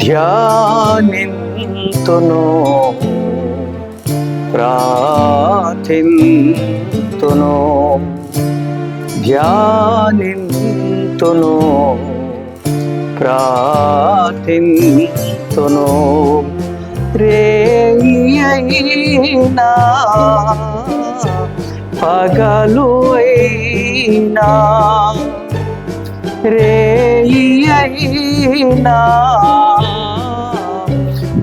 ధ్యానింతును. ప్రార్థింతును. ధ్యానింతును. ప్రార్థింతును. రేయైనా పగలు అయినా రేయినా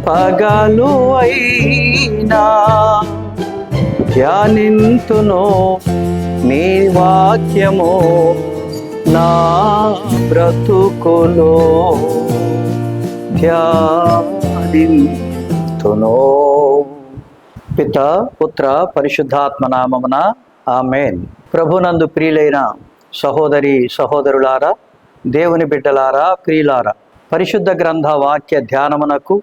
పగలు అయినా ధ్యానింతును నీ వాక్యము నా బ్రతుకులో ధ్యానింతును పిత పుత్ర పరిశుద్ధాత్మ నామమున ఆమెన్. ప్రభునందు ప్రియులైన సహోదరి సహోదరులారా దేవుని బిడ్డలారా ప్రియులారా పరిశుద్ధ గ్రంథ వాక్య ధ్యానమునకు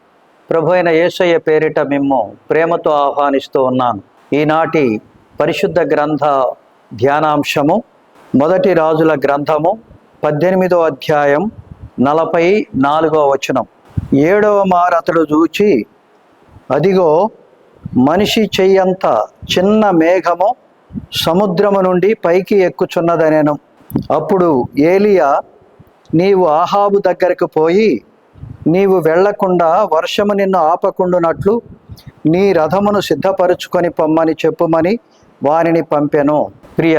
ప్రభు అయిన యేసయ్య పేరిట మిమ్ము ప్రేమతో ఆహ్వానిస్తూ ఉన్నాను. ఈనాటి పరిశుద్ధ గ్రంథ ధ్యానాంశము మొదటి రాజుల గ్రంథము పద్దెనిమిదో అధ్యాయం నలభై నాలుగో వచనం. ఏడవ మారు చూచి అదిగో మనిషి చెయ్యంత చిన్న మేఘము సముద్రము నుండి పైకి ఎక్కుచున్నదనేను. అప్పుడు ఏలియా నీవు ఆహాబు దగ్గరకు పోయి నీవు వెళ్ళకుండా వర్షము నిన్ను ఆపకుండునట్లు నీ రథమును సిద్ధపరుచుకొని పొమ్మని చెప్పుమని వారిని పంపెను. ప్రియ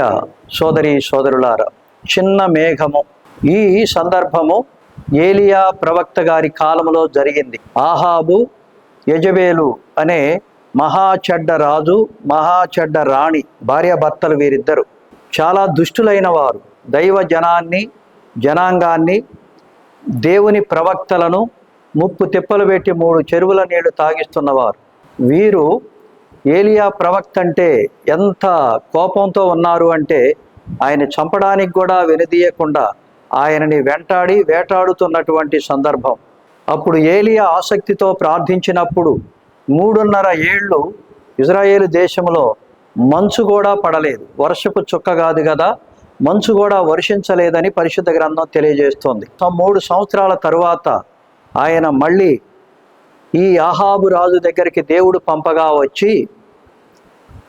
సోదరి సోదరులారా చిన్న మేఘము. ఈ సందర్భము ఏలియా ప్రవక్త గారి కాలంలో జరిగింది. ఆహాబు యజవేలు అనే మహా చెడ్డ రాజు మహా చెడ్డ రాణి భార్యాభర్తలు వీరిద్దరు. చాలా దుష్టులైన వారు. దైవ జనాన్ని జనాంగాన్ని దేవుని ప్రవక్తలను ముప్పు తిప్పలు పెట్టి మూడు చెరువుల నీళ్ళు తాగిస్తున్నవారు. వీరు ఏలియా ప్రవక్త అంటే ఎంత కోపంతో ఉన్నారు అంటే ఆయన చంపడానికి కూడా వెనుదీయకుండా ఆయనని వెంటాడి వేటాడుతున్నటువంటి సందర్భం. అప్పుడు ఏలియా ఆసక్తితో ప్రార్థించినప్పుడు మూడున్నర ఏళ్ళు ఇజ్రాయేల్ దేశంలో మంచు కూడా పడలేదు. వర్షపు చుక్క కాదు కదా మంచు కూడా వర్షించలేదని పరిశుద్ధ గ్రంథం తెలియజేస్తోంది. మూడు సంవత్సరాల తరువాత ఆయన మళ్ళీ ఈ ఆహాబు రాజు దగ్గరికి దేవుడు పంపగా వచ్చి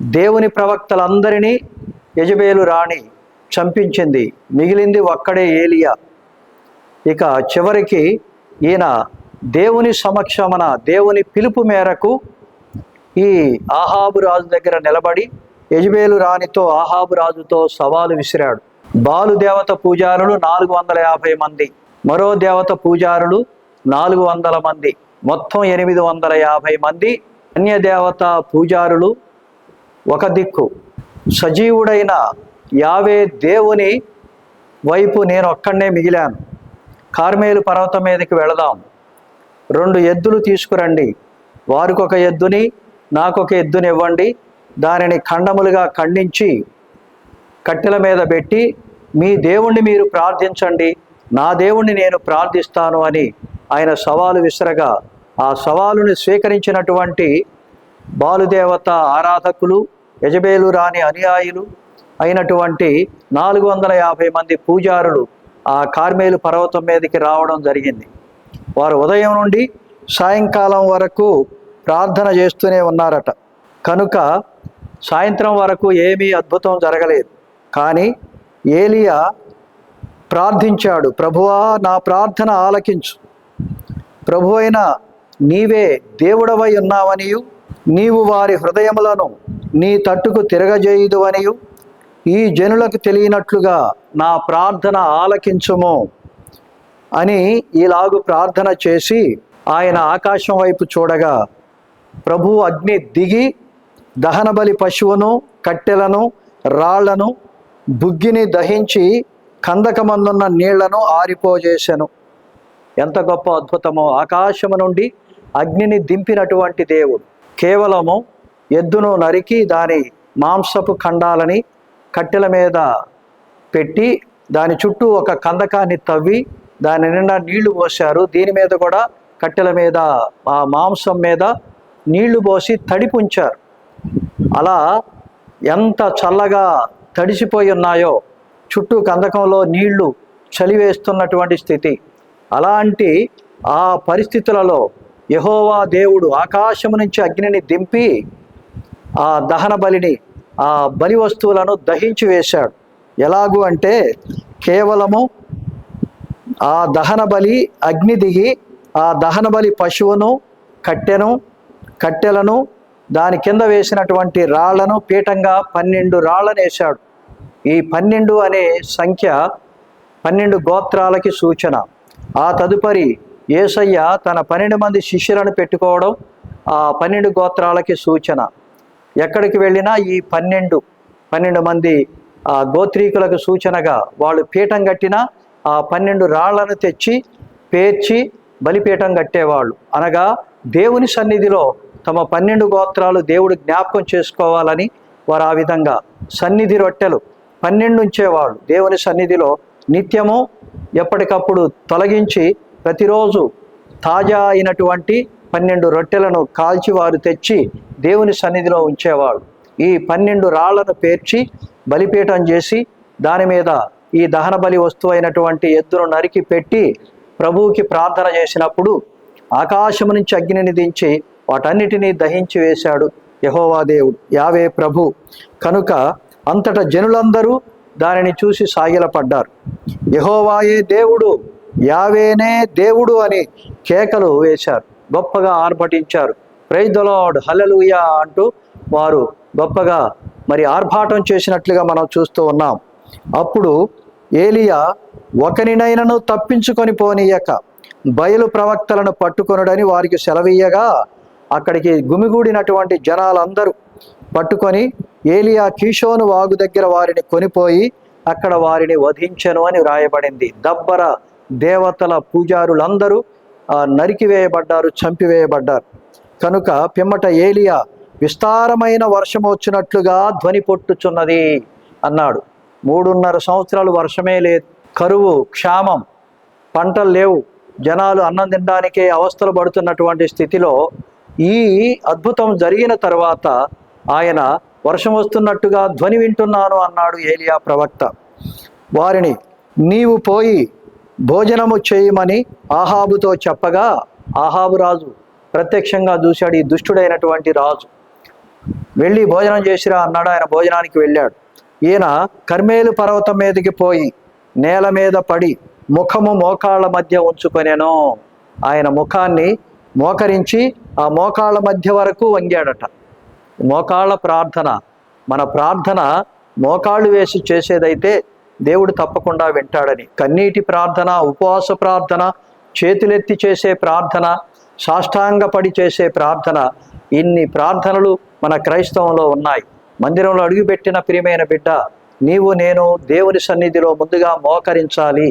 దేవుని ప్రవక్తలందరినీ యజబేలు రాణి చంపించింది. మిగిలింది ఒక్కడే ఏలియా. ఇక చివరికి ఈయన దేవుని సమక్షమన దేవుని పిలుపు మేరకు ఈ ఆహాబు రాజు దగ్గర నిలబడి యజమేలు రాణితో ఆహాబు రాజుతో సవాలు విసిరాడు. బాలు దేవత పూజారులు నాలుగు వందల యాభై మంది. మరో దేవత పూజారులు నాలుగు వందల మంది. మొత్తం ఎనిమిది వందల యాభై మంది అన్య దేవత పూజారులు ఒక దిక్కు. సజీవుడైన యావే దేవుని వైపు నేను ఒక్కడనే మిగిలాను. కార్మేలు పర్వతం మీదకి వెళదాం. రెండు ఎద్దులు తీసుకురండి. వారికొక ఎద్దుని నాకొక ఎద్దుని ఇవ్వండి దానిని ఖండములుగా ఖండించి కట్టెల మీద పెట్టి మీ దేవుణ్ణి మీరు ప్రార్థించండి నా దేవుణ్ణి నేను ప్రార్థిస్తాను అని ఆయన సవాలు విసరగా ఆ సవాలుని స్వీకరించినటువంటి బాలుదేవత ఆరాధకులు యజబేలు రాని అనుయాయులు అయినటువంటి నాలుగు వందల యాభై మంది పూజారులు ఆ కార్మేలు పర్వతం మీదకి రావడం జరిగింది. వారు ఉదయం నుండి సాయంకాలం వరకు ప్రార్థన చేస్తూనే ఉన్నారట. కనుక సాయంత్రం వరకు ఏమీ అద్భుతం జరగలేదు. కానీ ఏలియా ప్రార్థించాడు ప్రభువా నా ప్రార్థన ఆలకించు. ప్రభు అయిన నీవే దేవుడవై ఉన్నావనియు నీవు వారి హృదయములను నీ తట్టుకు తిరగజేయుదు అనియు ఈ జనులకు తెలియనట్లుగా నా ప్రార్థన ఆలకించుము అని ఇలాగు ప్రార్థన చేసి ఆయన ఆకాశం వైపు చూడగా ప్రభు అగ్ని దిగి దహనబలి పశువును కట్టెలను రాళ్ళను బుగ్గిని దహించి కందకమందున్న నీళ్ళను ఆరిపోజేశాను ఎంత గొప్ప అద్భుతమో! ఆకాశము నుండి అగ్నిని దింపినటువంటి దేవుడు. కేవలము ఎద్దును నరికి దాని మాంసపు ఖండాలని కట్టెల మీద పెట్టి దాని చుట్టూ ఒక కందకాన్ని తవ్వి దాని నిండా నీళ్ళు పోశారు. దీని మీద కూడా కట్టెల మీద ఆ మాంసం మీద నీళ్ళు పోసి తడిపుంచారు అలా ఎంత చల్లగా తడిసిపోయి ఉన్నాయో చుట్టూ కందకంలో నీళ్ళు చలివేస్తున్నటువంటి స్థితి. అలాంటి ఆ పరిస్థితులలో యహోవా దేవుడు ఆకాశము నుంచి అగ్నిని దింపి ఆ దహన బలిని ఆ బలి వస్తువులను దహించి వేశాడు. ఎలాగూ అంటే కేవలము ఆ దహన బలి అగ్ని దిగి ఆ దహన బలి పశువును కట్టెను కట్టెలను దాని కింద వేసినటువంటి రాళ్ళను పీఠంగా పన్నెండు రాళ్ళను వేశాడు. ఈ పన్నెండు అనే సంఖ్య పన్నెండు గోత్రాలకి సూచన. ఆ తదుపరి ఏసయ్య తన పన్నెండు మంది శిష్యులను పెట్టుకోవడం ఆ పన్నెండు గోత్రాలకి సూచన. ఎక్కడికి వెళ్ళినా ఈ పన్నెండు పన్నెండు మంది ఆ గోత్రీకులకు సూచనగా వాళ్ళు పీఠం కట్టిన ఆ పన్నెండు రాళ్ళను తెచ్చి పేర్చి బలిపీఠం కట్టేవాళ్ళు. అనగా దేవుని సన్నిధిలో తమ పన్నెండు గోత్రాలు దేవుడు జ్ఞాపకం చేసుకోవాలని వారు ఆ విధంగా సన్నిధి రొట్టెలు పన్నెండు ఉంచేవాళ్ళు దేవుని సన్నిధిలో నిత్యము ఎప్పటికప్పుడు తొలగించి ప్రతిరోజు తాజా అయినటువంటి పన్నెండు రొట్టెలను కాల్చి వారు తెచ్చి దేవుని సన్నిధిలో ఉంచేవాడు ఈ పన్నెండు రాళ్ళను పేర్చి బలిపీఠం చేసి దాని మీద ఈ దహన బలి వస్తువు అయినటువంటి ఎద్దును నరికి పెట్టి ప్రభువుకి ప్రార్థన చేసినప్పుడు ఆకాశము నుంచి అగ్నిని దించి వాటన్నిటినీ దహించి వేశాడు యహోవా దేవుడు. యావే ప్రభు కనుక అంతట జనులందరూ దానిని చూసి సాగిలపడ్డారు. యహోవాయే దేవుడు యావేనే దేవుడు అని కేకలు వేశారు. గొప్పగా ఆర్భటించారు. ప్రైజ్ ద అంటూ వారు గొప్పగా మరి ఆర్భాటం చేసినట్లుగా మనం చూస్తూ ఉన్నాం. అప్పుడు ఏలియా ఒకనినైనను తప్పించుకొని పోనీయక బయలు ప్రవక్తలను పట్టుకొనుడని వారికి సెలవీయగా అక్కడికి గుమిగూడినటువంటి జనాలందరూ పట్టుకొని ఏలియా కీషోను వాగు దగ్గర వారిని కొనిపోయి అక్కడ వారిని వధించెను అని వ్రాయబడింది. దబ్బర దేవతల పూజారులందరూ నరికివేయబడ్డారు చంపివేయబడ్డారు. కనుక పిమ్మట ఏలియా విస్తారమైన వర్షం వచ్చినట్లుగా ధ్వని పొట్టుచున్నది అన్నాడు. మూడున్నర సంవత్సరాలు వర్షమే లేదు. కరువు క్షామం పంటలు లేవు. జనాలు అన్నం తినడానికే అవస్థలు పడుతున్నటువంటి స్థితిలో ఈ అద్భుతం జరిగిన తర్వాత ఆయన వర్షం వస్తున్నట్టుగా ధ్వని వింటున్నాను అన్నాడు ఏలియా ప్రవక్త. వారిని నీవు పోయి భోజనము చేయమని ఆహాబుతో చెప్పగా ఆహాబు రాజు ప్రత్యక్షంగా చూశాడు ఈ దుష్టుడైనటువంటి రాజు. వెళ్ళి భోజనం చేసిరా అన్నాడు ఆయన భోజనానికి వెళ్ళాడు. ఈయన కర్మేలు పర్వతం మీదకి పోయి నేల మీద పడి ముఖము మోకాళ్ళ మధ్య ఉంచుకొనేను. ఆయన ముఖాన్ని మోకరించి ఆ మోకాళ్ళ మధ్య వరకు వంగాడట. మోకాళ్ళ ప్రార్థన. మన ప్రార్థన మోకాళ్ళు వేసి చేసేదైతే దేవుడు తప్పకుండా వింటాడని. కన్నీటి ప్రార్థన ఉపవాస ప్రార్థన చేతులెత్తి చేసే ప్రార్థన సాష్టాంగపడి చేసే ప్రార్థన. ఇన్ని ప్రార్థనలు మన క్రైస్తవంలో ఉన్నాయి. మందిరంలో అడుగుపెట్టిన ప్రియమైన బిడ్డ నీవు నేను దేవుని సన్నిధిలో ముందుగా మోకరించాలి.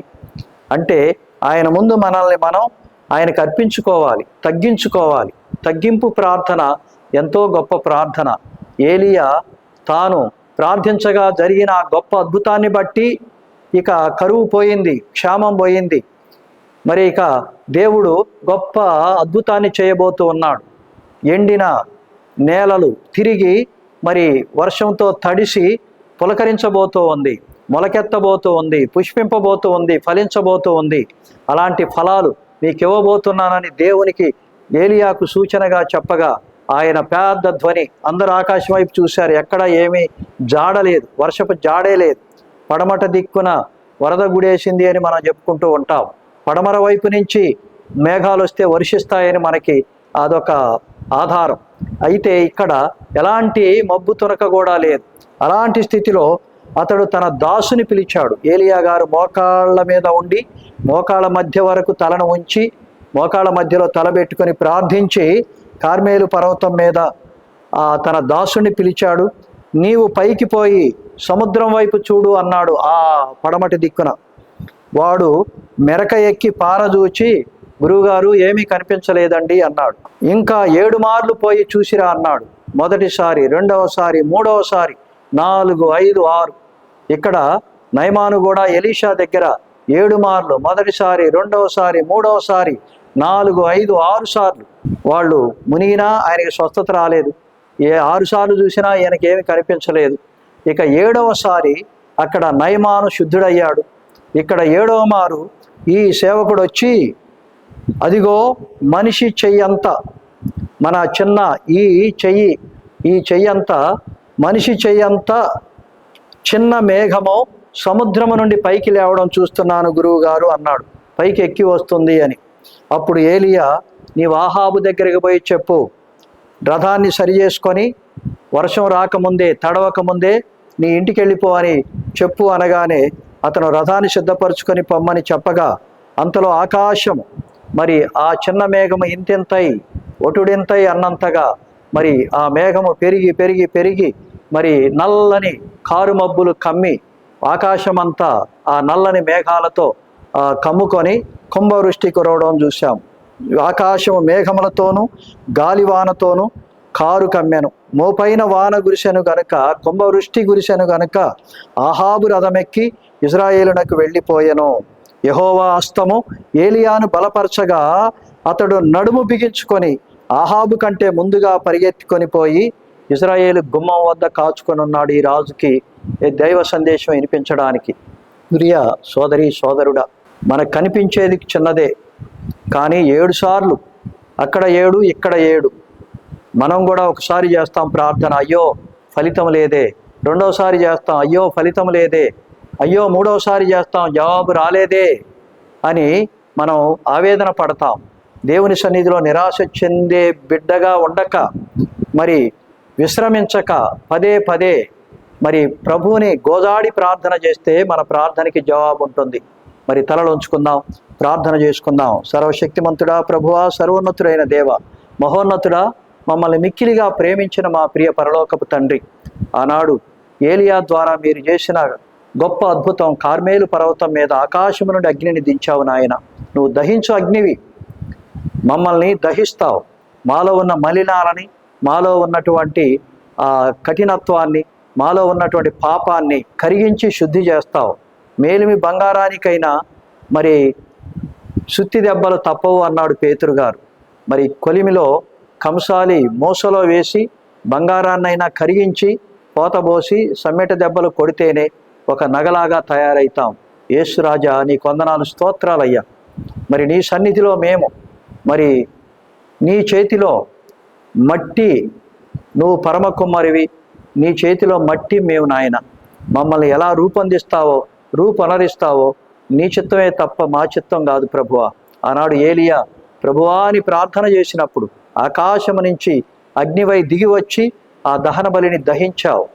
అంటే ఆయన ముందు మనల్ని మనం ఆయనకు అర్పించుకోవాలి తగ్గించుకోవాలి. తగ్గింపు ప్రార్థన ఎంతో గొప్ప ప్రార్థన. ఏలియా తాను ప్రార్థించగా జరిగిన గొప్ప అద్భుతాన్ని బట్టి ఇక కరువు పోయింది క్షామం పోయింది. మరి ఇక దేవుడు గొప్ప అద్భుతాన్ని చేయబోతూ ఉన్నాడు. ఎండిన నేలలు తిరిగి మరి వర్షంతో తడిసి పులకరించబోతూ ఉంది మొలకెత్తబోతూ ఉంది పుష్పింపబోతూ ఉంది ఫలించబోతూ ఉంది. అలాంటి ఫలాలు మీకు ఇవ్వబోతున్నానని దేవునికి ఏలియాకు సూచనగా చెప్పగా ఆయన పెద్ద ధ్వని అందరు ఆకాశం వైపు చూశారు. ఎక్కడ ఏమీ జాడలేదు వర్షపు జాడే లేదు. పడమట దిక్కున వరద గుడేసింది అని మనం చెప్పుకుంటూ ఉంటాం. పడమర వైపు నుంచి మేఘాలు వస్తే వర్షిస్తాయని మనకి అదొక ఆధారం. అయితే ఇక్కడ ఎలాంటి మబ్బు తునక కూడా లేదు. అలాంటి స్థితిలో అతడు తన దాసుని పిలిచాడు. ఏలియా గారు మోకాళ్ళ మీద ఉండి మోకాళ్ళ మధ్య వరకు తలను ఉంచి మోకాళ్ళ మధ్యలో తలబెట్టుకొని ప్రార్థించి కార్మేలు పర్వతం మీద ఆ తన దాసుని పిలిచాడు. నీవు పైకి పోయి సముద్రం వైపు చూడు అన్నాడు ఆ పడమటి దిక్కున. వాడు మెరక ఎక్కి పారదూచి గురువుగారు ఏమీ కనిపించలేదండి అన్నాడు. ఇంకా ఏడు మార్లు పోయి చూసిరా అన్నాడు. మొదటిసారి రెండవసారి మూడవసారి నాలుగు ఐదు ఆరు ఇక్కడ నయమాను కూడా ఎలీషా దగ్గర ఏడు మార్లు మొదటిసారి రెండవసారి మూడవసారి నాలుగు ఐదు ఆరు సార్లు వాళ్ళు మునిగినా ఆయనకి స్వస్థత రాలేదు. ఏ ఆరు సార్లు చూసినా ఆయనకి ఏమి కనిపించలేదు. ఇక ఏడవసారి అక్కడ నయమాను శుద్ధుడయ్యాడు. ఇక్కడ ఏడవ మారు ఈ సేవకుడు వచ్చి అదిగో మనిషి చెయ్యంత మన చిన్న ఈ చెయ్యి ఈ చెయ్యంత మనిషి చెయ్యంతా చిన్న మేఘము సముద్రము నుండి పైకి లేవడం చూస్తున్నాను గురువు గారు అన్నాడు. పైకి ఎక్కి వస్తుంది అని. అప్పుడు ఏలియా నీ వాహాబు దగ్గరికి పోయి చెప్పు. రథాన్ని సరి చేసుకొని వర్షం రాకముందే తడవకముందే నీ ఇంటికి వెళ్ళిపో అని చెప్పు అనగానే అతను రథాన్ని సిద్ధపరచుకొని పొమ్మని చెప్పగా అంతలో ఆకాశం మరి ఆ చిన్న మేఘము ఇంతింతై ఒటుడింతై అన్నంతగా మరి ఆ మేఘము పెరిగి పెరిగి పెరిగి మరి నల్లని కారు మబ్బులు కమ్మి ఆకాశమంతా ఆ నల్లని మేఘాలతో కమ్ముకొని కుంభవృష్టి కురవడం చూసాం ఆకాశము మేఘములతోనూ గాలివానతోనూ కారు కమ్మెను. మోపైన వాన గురిసెను గనుక కుంభవృష్టి గురిసెను గనుక ఆహాబు రథమెక్కి ఇజ్రాయేలునకు వెళ్ళిపోయెను. యహోవా అస్తము ఏలియాను బలపరచగా అతడు నడుము బిగించుకొని ఆహాబు కంటే ముందుగా పరిగెత్తుకొని పోయి ఇజ్రాయేల్ గుమ్మం వద్ద కాచుకొని ఉన్నాడు ఈ రాజుకి ఈ దైవ సందేశం వినిపించడానికి. ప్రియ సోదరి సోదరుడా మనకు కనిపించేది చిన్నదే కానీ ఏడు సార్లు అక్కడ ఏడు ఇక్కడ ఏడు. మనం కూడా ఒకసారి చేస్తాం ప్రార్థన అయ్యో ఫలితం లేదే. రెండోసారి చేస్తాం అయ్యో ఫలితం లేదే. అయ్యో మూడోసారి చేస్తాం జవాబు రాలేదే అని మనం ఆవేదన పడతాం. దేవుని సన్నిధిలో నిరాశ చెందే బిడ్డగా ఉండక మరి విశ్రమించక పదే పదే మరి ప్రభువుని గోదాడి ప్రార్థన చేస్తే మన ప్రార్థనకి జవాబు ఉంటుంది. మరి తలలు ఉంచుకుందాం ప్రార్థన చేసుకుందాం. సర్వశక్తిమంతుడా ప్రభువా సర్వోన్నతుడైన దేవ మహోన్నతుడా మమ్మల్ని మిక్కిలిగా ప్రేమించిన మా ప్రియ పరలోకపు తండ్రి. ఆనాడు ఏలియా ద్వారా మీరు చేసిన గొప్ప అద్భుతం కార్మేలు పర్వతం మీద ఆకాశము నుండి అగ్నిని దించావు నాయన. నువ్వు దహించు అగ్నివి. మమ్మల్ని దహిస్తావు. మాలో ఉన్న మలినాలని మాలో ఉన్నటువంటి ఆ కఠినత్వాన్ని మాలో ఉన్నటువంటి పాపాన్ని కరిగించి శుద్ధి చేస్తావు. మేలిమి బంగారానికైనా మరి సుత్తి దెబ్బలు తప్పవు అన్నాడు పేతురు గారు. మరి కొలిమిలో కంసాలి మూసలో వేసి బంగారాన్నైనా కరిగించి పోతబోసి సమ్మెట దెబ్బలు కొడితేనే ఒక నగలాగా తయారవుతాం యేసురాజా నీ కొందనాలు స్తోత్రాలయ్యా. మరి నీ సన్నిధిలో మేము మరి నీ చేతిలో మట్టి నువ్వు పరమ కుమ్మరివి నీ చేతిలో మట్టి మేము నాయన. మమ్మల్ని ఎలా రూపొందిస్తావో రూపొనరిస్తావో నీ చిత్తమే తప్ప మా చిత్తం కాదు ప్రభువా. ఆనాడు ఏలియా ప్రభువా అని ప్రార్థన చేసినప్పుడు ఆకాశము నుంచి అగ్నివై దిగి వచ్చి ఆ దహన బలిని దహించావు.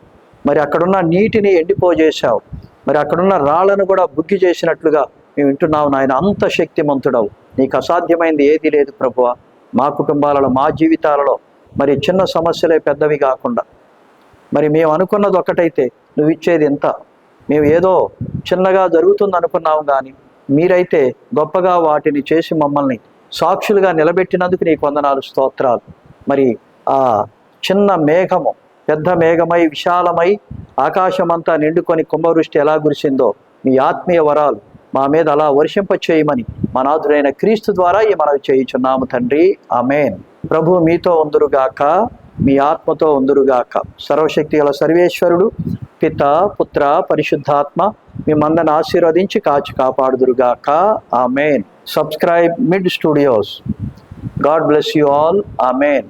మరి అక్కడున్న నీటిని ఎండిపోజేశావు. మరి అక్కడున్న రాళ్ళను కూడా బుగ్గి చేసినట్లుగా మేము వింటున్నావు నాయన. అంత శక్తిమంతుడవు. నీకు అసాధ్యమైంది ఏది లేదు ప్రభువ. మా కుటుంబాలలో మా జీవితాలలో మరి చిన్న సమస్యలే పెద్దవి కాకుండా. మరి మేము అనుకున్నది ఒకటైతే నువ్వు ఇచ్చేది ఎంత? మేము ఏదో చిన్నగా జరుగుతుంది అనుకున్నాము కానీ మీరైతే గొప్పగా వాటిని చేసి మమ్మల్ని సాక్షులుగా నిలబెట్టినందుకు నీకు వందనాలు స్తోత్రాలు. మరి ఆ చిన్న మేఘము పెద్ద మేఘమై విశాలమై ఆకాశమంతా నిండుకొని కుంభవృష్టి ఎలా కురిసిందో మీ ఆత్మీయ వరాలు మా మీద అలా వర్షింప చేయమని మా నాథుడైన క్రీస్తు ద్వారా ఈ మనవి చేయుచున్నాము తండ్రి. ఆమెన్. ప్రభు మీతో ఉందురుగాక మీ ఆత్మతో ఉందురుగాక. సర్వశక్తి గల సర్వేశ్వరుడు పిత పుత్ర పరిశుద్ధాత్మ మిమ్మందరిని ఆశీర్వదించి కాచి కాపాడుదురుగాక. Amen. Subscribe Mid Studios God bless you all ఆ మెయిన్